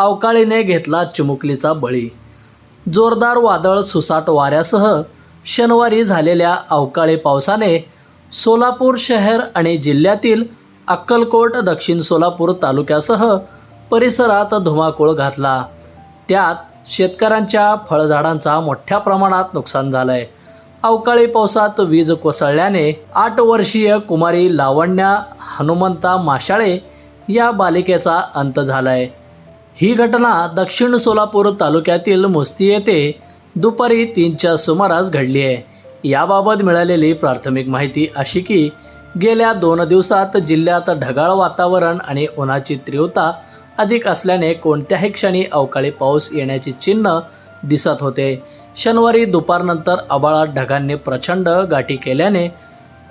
अवकाळीने घेतला चिमुकलीचा बळी. जोरदार वादळ सुसाट वाऱ्यासह शनिवारी झालेल्या अवकाळी पावसाने सोलापूर शहर आणि जिल्ह्यातील अक्कलकोट दक्षिण सोलापूर तालुक्यासह परिसरात धुमाकूळ घातला. त्यात शेतकऱ्यांच्या फळझाडांचा मोठ्या प्रमाणात नुकसान झालंय. अवकाळी पावसात वीज कोसळल्याने आठ वर्षीय कुमारी लावण्या हनुमंता माशाळे या बालिकेचा अंत झालाय. ही घटना दक्षिण सोलापूर तालुक्यातील मुस्ती येथे दुपारी तीनच्या सुमारास घडली आहे. याबाबत मिळालेली प्राथमिक माहिती अशी की गेल्या दोन दिवसात जिल्ह्यात ढगाळ वातावरण आणि उन्हाची तीव्रता अधिक असल्याने कोणत्याही क्षणी अवकाळी पाऊस येण्याची चिन्ह दिसत होते. शनिवारी दुपारनंतर आबाळात ढगांनी प्रचंड गाठी केल्याने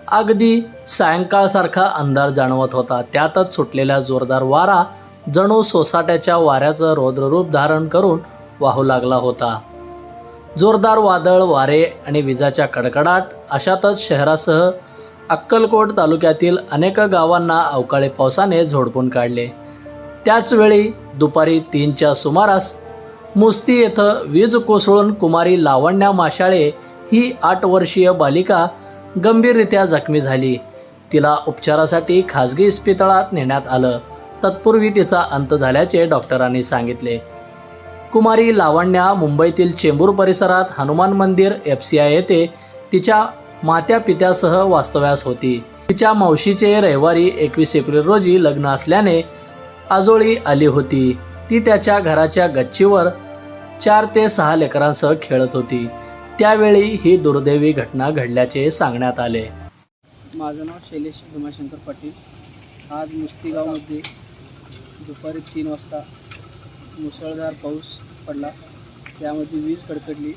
अगदी सायंकाळसारखा अंधार जाणवत होता. त्यातच सुटलेला जोरदार वारा जणू सोसाट्याच्या वाऱ्याचं रौद्ररूप धारण करून वाहू लागला होता. जोरदार वादळ वारे आणि विजाच्या कडकडाट अशातच शहरासह अक्कलकोट तालुक्यातील अनेक गावांना अवकाळी पावसाने झोडपून काढले. त्याचवेळी दुपारी तीनच्या सुमारास मुस्ती येथं वीज कोसळून कुमारी लावण्या माशाळे ही आठ वर्षीय बालिका गंभीररित्या जखमी झाली. तिला उपचारासाठी खाजगी इस्पितळात नेण्यात आलं. तत्पूर्वी तिचा अंत झाल्याचे डॉक्टरांनी सांगितले. कुमारी लावण्या मुंबईतील चेंबूर परिसरात हनुमान मंदिर एफ सी आय येथे तिच्या मात्या पित्यासह वास्तव्यास होती. तिच्या मावशीचे रविवारी एकवीस एप्रिल रोजी लग्न असल्याने आजोळी आली होती. ती त्याच्या घराच्या गच्चीवर चार ते सहा लेकरांसह खेळत होती. त्यावेळी ही दुर्दैवी घटना घडल्याचे सांगण्यात आले. माझं नाव शैलेश भीमाशंकर पाटील. आज मुस्तीगावमध्ये दुपारी तीन वाजता मुसळधार पाऊस पडला. त्यामध्ये वीज कडकडली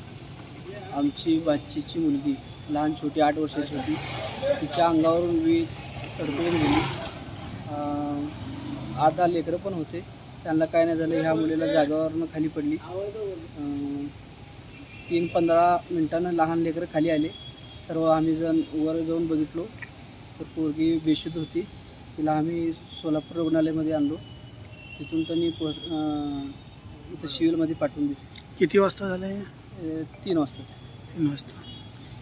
आमची बाचीची मुलगी लहान छोटी आठ वर्षाची होती. तिच्या अंगावरून वीज कडकडून गेली. आधा आठ दहा लेकरं पण होते. त्यांना काय नाही झालं. ह्या मुलीला जागेवरनं खाली पडली. तीन पंधरा मिनटानं लहान लेकरं खाली आले. सर्व आम्ही जण वर जाऊन बघितलो. तर पोरगी बेशुद्ध होती. तिला आम्ही सोलापूर रुग्णालयामध्ये आणलो. तिथून त्यांनी अं, इथं सिव्हिलमध्ये पाठवून दिली. किती वाजता झालं हे? अं, तीन वाजता. तीन वाजता.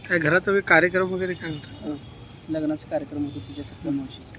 काय घरात वगैरे कार्यक्रम वगैरे काय होता? अं, लग्नाचा कार्यक्रम होता तिच्या सख्या मावशीचा.